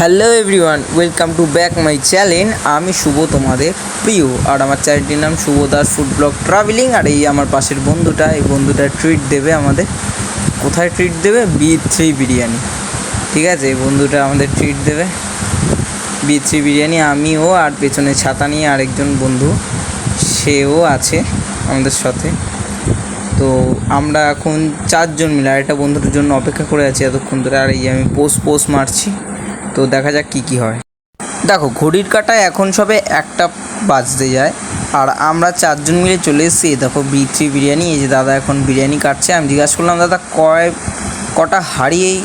Hello everyone welcome to back my channel আমি শুভ তোমাদের প্রিয়। আর আমার চ্যানেলটির নাম Shubho Das food blog travelling আর এই আমার পাশের বন্ধুটা, এই বন্ধুটা ট্রিট দেবে আমাদের। কোথায় ট্রিট দেবে? B three biryani. ঠিক আছে, এই বন্ধুটা আমাদের ট্রিট দেবে। বি থ্রি বিরিয়ানি, আমিও আর পেছনে ছাতা নিয়ে আরেকজন বন্ধু, সেও আছে আমাদের সাথে। তো আমরা এখন চারজন মিলে, আর একটা বন্ধুটার জন্য অপেক্ষা করে আছি এতক্ষণ ধরে। আর এই আমি পোস্ট পোস্ট মারছি। তো দেখা যাক কী কী হয়। দেখো, ঘড়ির কাটায় এখন সবে একটা বাজতে যায়। আর আমরা চারজন মিলে চলে এসেছি দেখো বি থ্রি বিরিয়ানি। এই যে দাদা এখন বিরিয়ানি কাটছে। আমি জিজ্ঞাসা করলাম, দাদা, কয়, কটা হারিয়েই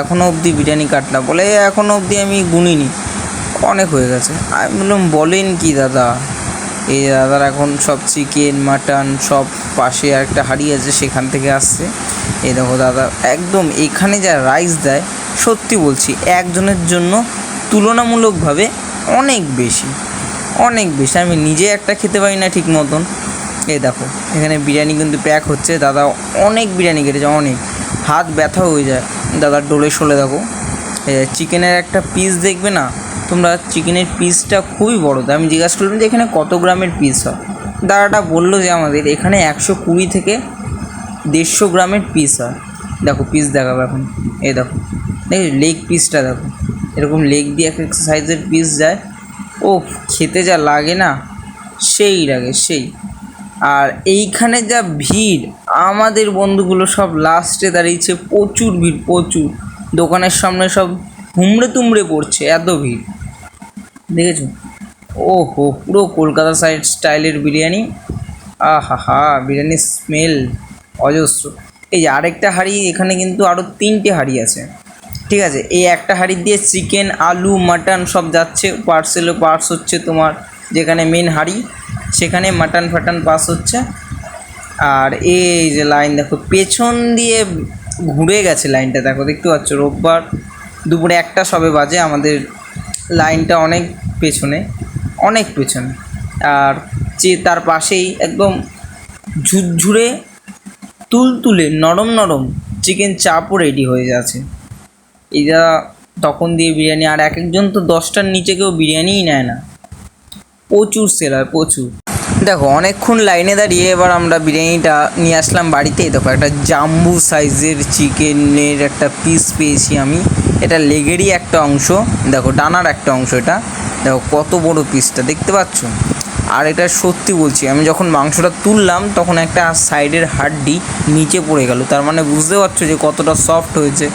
এখনও অবধি বিরিয়ানি কাটলা? বলে এখনও অবধি আমি গুনিনি। অনেক হয়ে গেছে। আমি বললাম, বলেন কি দাদা? এই দাদার এখন সব চিকেন, মাটন সব পাশে একটা হাড়ি আছে, সেখান থেকে আসছে। এই দেখো দাদা, একদম এখানে যা রাইস দেয়, সত্যি বলছি, একজনের জন্য তুলনামূলকভাবে অনেক বেশি অনেক বেশি। আমি নিজে একটা খেতে পারি না ঠিক মতন। এই দেখো, এখানে বিরিয়ানি কিন্তু প্যাক হচ্ছে। দাদা অনেক বিরিয়ানি কেটেছে, অনেক। হাত ব্যথা হয়ে যায়। দাদার ডোলে শোলে দেখো। চিকেনের একটা পিস দেখবে না? তোমরা চিকেনের পিসটা খুবই বড়। তো আমি জিজ্ঞাসা করলাম যে এখানে কত গ্রামের পিস হয়? দাদাটা বলল যে আমাদের এখানে একশো কুড়ি থেকে দেড়শো গ্রামের পিস হয়। দেখো পিস দেখাবো এখন। এই দেখো দেখি লেগ পিসটা দেখো। এরকম লেগ দিয়ে এক এক সাইজের পিস যায়। ও খেতে যা লাগে না, সেই লাগে, সেই। আর এইখানে যা ভিড়, আমাদের বন্ধুগুলো সব লাস্টে দাঁড়িয়েছে। প্রচুর ভিড়, প্রচুর। দোকানের সামনে সব হুমড়ে তুমড়ে পড়ছে, এত ভিড়। দেখেছ? ও হো পুরো কলকাতা সাইড স্টাইলের বিরিয়ানি। আহা হা বিরিয়ানির স্মেল অজস্র। এই যে আরেকটা হাঁড়ি, এখানে কিন্তু আরও তিনটে হাঁড়ি আছে। ঠিক আছে, এই একটা হাঁড়ি দিয়ে চিকেন, আলু, মাটন সব যাচ্ছে পার্সেলে পার্স হচ্ছে তোমার যেখানে মেন হাঁড়ি, সেখানে মাটন ফাটন পাস হচ্ছে। আর এই যে লাইন দেখো, পেছন দিয়ে ঘুরে গেছে লাইনটা দেখো, দেখতে পাচ্ছ, রোববার দুপুরে একটা সবে বাজে, আমাদের লাইনটা অনেক পেছনে অনেক পেছনে। আর যে তার পাশেই একদম ঝুরঝুরে তুলতুলে নরম নরম চিকেন চাপও রেডি হয়ে যাচ্ছে। এটা তখন দিয়ে বিরিয়ানি, আর এক একজন তো দশটার নিচে কেউ বিরিয়ানিই নেয় না। প্রচুর সেল হয় প্রচুর। দেখো, অনেকক্ষণ লাইনে দাঁড়িয়ে এবার আমরা বিরিয়ানিটা নিয়ে আসলাম বাড়িতে। দেখো, একটা জাম্বু সাইজের চিকেনের একটা পিস পেয়েছি আমি। এটা লেগেরই একটা অংশ। দেখো, ডানার একটা অংশ এটা। দেখো, কত বড় পিসটা দেখতে পাচ্ছ? আর এটা সত্যি বলছি, আমি যখন মাংসটা তুললাম, তখন একটা সাইডের হাড্ডি নিচে পড়ে গেল। তার মানে বুঝতে পারছ যে কতটা সফট হয়েছে।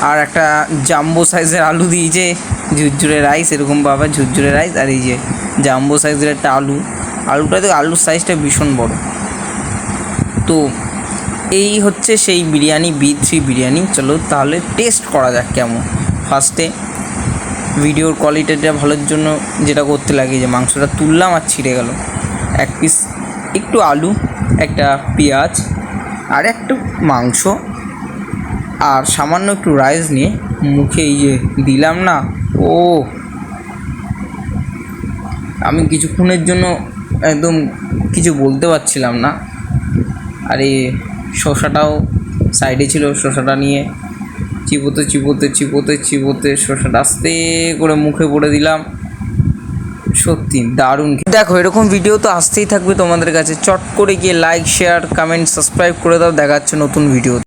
আর একটা জাম্বো সাইজের আলু দিয়েছে ঝুরঝুরে রাইস এরকম বাবা ঝুরঝুরে রাইস আর এই যে জাম্বো সাইজের একটা আলু। আলুটা তো আলুর সাইজটা ভীষণ বড়। তো এই হচ্ছে সেই বিরিয়ানি বি থ্রি বিরিয়ানি। চলো তাহলে টেস্ট করা যাক কেমন। ফার্স্টে ভিডিওর কোয়ালিটিটা ভালোর জন্য যেটা করতে লাগে, যে মাংসটা তুললাম আর ছিঁড়ে গেল। এক পিস একটু আলু, একটা পেঁয়াজ আর একটু মাংস। আর সামান্য একটু রাইস নিয়ে মুখে এই যে দিলাম না, ও! আমি কিছুক্ষণের জন্য একদম কিছু বলতে পারছিলাম না। আর শসাটাও সাইডে ছিল, শসাটা নিয়ে চিপোতে চিপোতে চিপোতে চিপোতে শসাটা আস্তে করে মুখে পড়ে দিলাম। সত্যি দারুণ দেখো, এরকম ভিডিও তো আসতেই থাকবে তোমাদের কাছে। চট করে গিয়ে লাইক শেয়ার কমেন্ট সাবস্ক্রাইব করে দাও। দেখাচ্ছে নতুন ভিডিও